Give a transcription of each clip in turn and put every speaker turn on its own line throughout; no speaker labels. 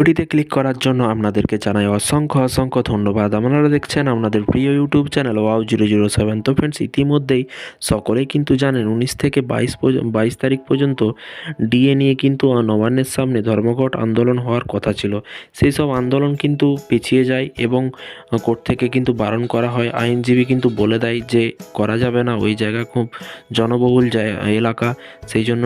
ভিডিওটিতে ক্লিক করার জন্য আপনাদেরকে জানাই অসংখ্য অসংখ্য ধন্যবাদ। আপনারা দেখছেন আপনাদের প্রিয় YouTube channel wow zero zero seven তো ফ্রেন্ডস ইতিমধ্যেই সকলেই কিন্তু জানেন উনিশ থেকে বাইশ বাইশ তারিখ পর্যন্ত ডিএ নিয়ে কিন্তু নবান্নের সামনে ধর্মঘট আন্দোলন হওয়ার কথা ছিল। সেই সব আন্দোলন কিন্তু পিছিয়ে যায় এবং কোর্ট থেকে কিন্তু বারণ করা হয়। আইনজীবী কিন্তু বলে দেয় যে করা যাবে না, ওই জায়গা খুব জনবহুল এলাকা, সেই জন্য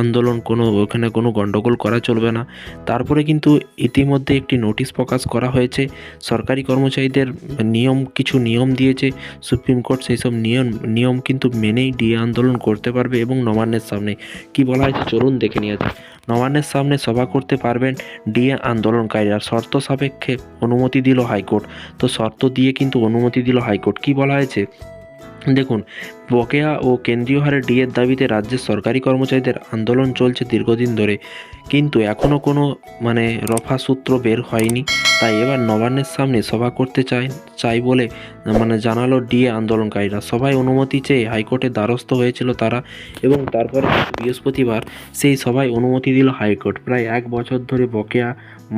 আন্দোলন কোনো, ওখানে কোনো গণ্ডগোল করা চলবে না। তারপরে কিন্তু ইতিমধ্যে একটি নোটিশ প্রকাশ করা হয়েছে। সরকারি কর্মচারীদের নিয়ম, কিছু নিয়ম দিয়েছে। সুপ্রিম কোর্ট সেই সব নিয়ম নিয়ম কিন্তু মেনেই ডিএ আন্দোলন করতে পারবে এবং নবান্নের সামনে। কি বলা হয়েছে? চলুন দেখে নিয়ে যাক। নবান্নের সামনে সভা করতে পারবেন ডিএ আন্দোলনকারীরা। শর্ত সাপেক্ষে অনুমতি দিল হাইকোর্ট। তো শর্ত দিয়ে কিন্তু অনুমতি দিল হাইকোর্ট। কি বলা হয়েছে? দেখুন, বকেয়া ও কেন্দ্রীয় হারে ডিএর দাবিতে রাজ্যের সরকারি কর্মচারীদের আন্দোলন চলছে দীর্ঘদিন ধরে। কিন্তু এখনও কোনো মানে রফা সূত্র বের হয়নি। তাই এবার নবান্নের সামনে সভা করতে চাই চাই বলে মানে জানালো ডিএ আন্দোলনকারীরা। সবাই অনুমতি চেয়ে হাইকোর্টের দ্বারস্থ হয়েছিল তারা এবং তারপরে বৃহস্পতিবার সেই সভায় অনুমতি দিল হাইকোর্ট। প্রায় এক বছর ধরে বকেয়া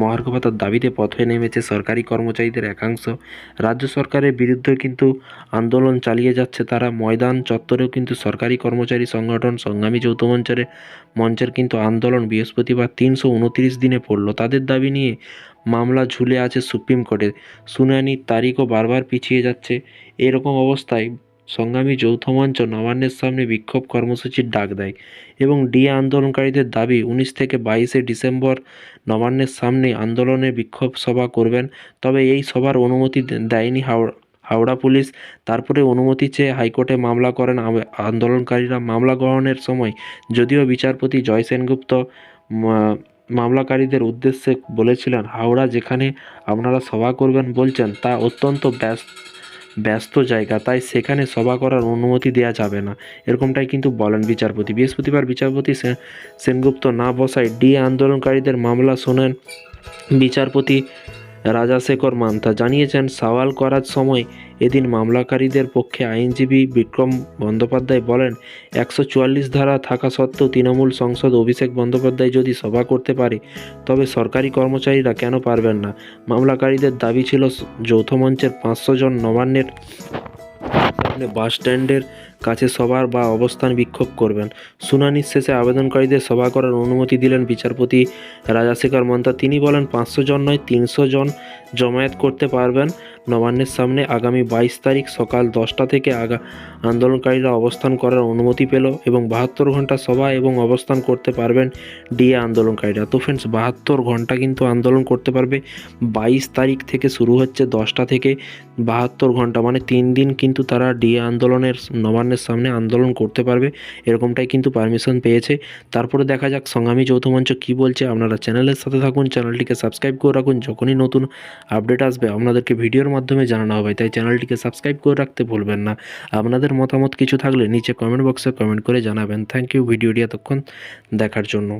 মহার্ঘ ভাতার দাবিতে পথে নেমেছে সরকারি কর্মচারীদের একাংশ। রাজ্য সরকারের বিরুদ্ধে কিন্তু আন্দোলন চালিয়ে যাচ্ছে তারা। ময়দান চত্বরেও কিন্তু সরকারি কর্মচারী সংগঠন সংগ্রামী যৌথ মঞ্চের মঞ্চের কিন্তু আন্দোলন বৃহস্পতিবার তিনশো উনত্রিশ দিনে পড়ল। তাদের দাবি নিয়ে মামলা ঝুলে আছে সুপ্রিম কোর্টে শুনানির তারিখও বারবার পিছিয়ে যাচ্ছে। এরকম অবস্থায় সংগ্রামী যৌথ মঞ্চ নবান্নের সামনে বিক্ষোভ কর্মসূচির ডাক দেয় এবং ডিএ আন্দোলনকারীদের দাবি, উনিশ থেকে বাইশে ডিসেম্বর নবান্নের সামনে আন্দোলনের বিক্ষোভ সভা করবেন, তবে এই সভার অনুমতি দেয়নি হাওড়া হাওড়া পুলিশ। তারপরে অনুমতি চেয়ে হাইকোর্টে মামলা করেন আন্দোলনকারীরা। মামলা গ্রহণের সময় যদিও বিচারপতি জয় সেনগুপ্ত মামলাকারীদের উদ্দেশ্যে বলেছিলেন, হাওড়া যেখানে আপনারা সভা করবেন বলছেন, তা অত্যন্ত ব্যস্ত ব্যস্ত জায়গা। তাই সেখানে সভা করার অনুমতি দেওয়া যাবে না। এরকমটাই কিন্তু বলেন বিচারপতি। বৃহস্পতিবার বিচারপতি সেনগুপ্ত না বসায় ডি আন্দোলনকারীদের মামলা শোনেন বিচারপতি রাজাশেখর মান্থা জানিয়েছেন, সওয়াল করার সময় এদিন মামলাকারীদের পক্ষে আইনজীবী বিক্রম বন্দ্যোপাধ্যায় বলেন, একশো চুয়াল্লিশ ধারা থাকা সত্ত্বেও তৃণমূল সংসদ অভিষেক বন্দ্যোপাধ্যায় যদি সভা করতে পারে, তবে সরকারি কর্মচারীরা কেন পারবেন না? মামলাকারীদের দাবি ছিল যৌথ মঞ্চের পাঁচশো জন নবান্নের সামনে বাস স্ট্যান্ডের কাছে সবার বা অবস্থান বিক্ষোভ করবেন। শুনানি শেষে আবেদনকারীদের সভা করার অনুমতি দিলেন বিচারপতি রাজাশেখর মন্তা তিনি বলেন, পাঁচশো জন নয়, তিনশো জন জমায়েত করতে পারবেন। নবান্নের সামনে আগামী বাইশ তারিখ সকাল দশটা থেকে আগা আন্দোলনকারীরা অবস্থান করার অনুমতি পেল এবং বাহাত্তর ঘণ্টা সভা এবং অবস্থান করতে পারবেন ডিএ আন্দোলনকারীরা। তো ফ্রেন্ডস বাহাত্তর ঘণ্টা কিন্তু আন্দোলন করতে পারবে। বাইশ তারিখ থেকে শুরু হচ্ছে দশটা থেকে। বাহাত্তর ঘণ্টা মানে তিন দিন কিন্তু তারা ডিএ আন্দোলনের নবান্নের সামনে আন্দোলন করতে পারবে। এরকমটাই কিন্তু পারমিশন পেয়েছে। তারপরে দেখা যাক সংগ্রামী যৌথ মঞ্চ কী বলছে। আপনারা চ্যানেলের সাথে থাকুন, চ্যানেলটিকে সাবস্ক্রাইব করে রাখুন। যখনই নতুন আপডেট আসবে, আপনাদেরকে ভিডিওর মাধ্যমে জানানো হবে, তাই চ্যানেলটিকে সাবস্ক্রাইব করে রাখতে ভুলবেন না। আপনাদের মতামত কিছু থাকলে নিচে কমেন্ট বক্সে কমেন্ট করে জানাবেন। থ্যাংক ইউ ভিডিওটি এতক্ষণ দেখার জন্য।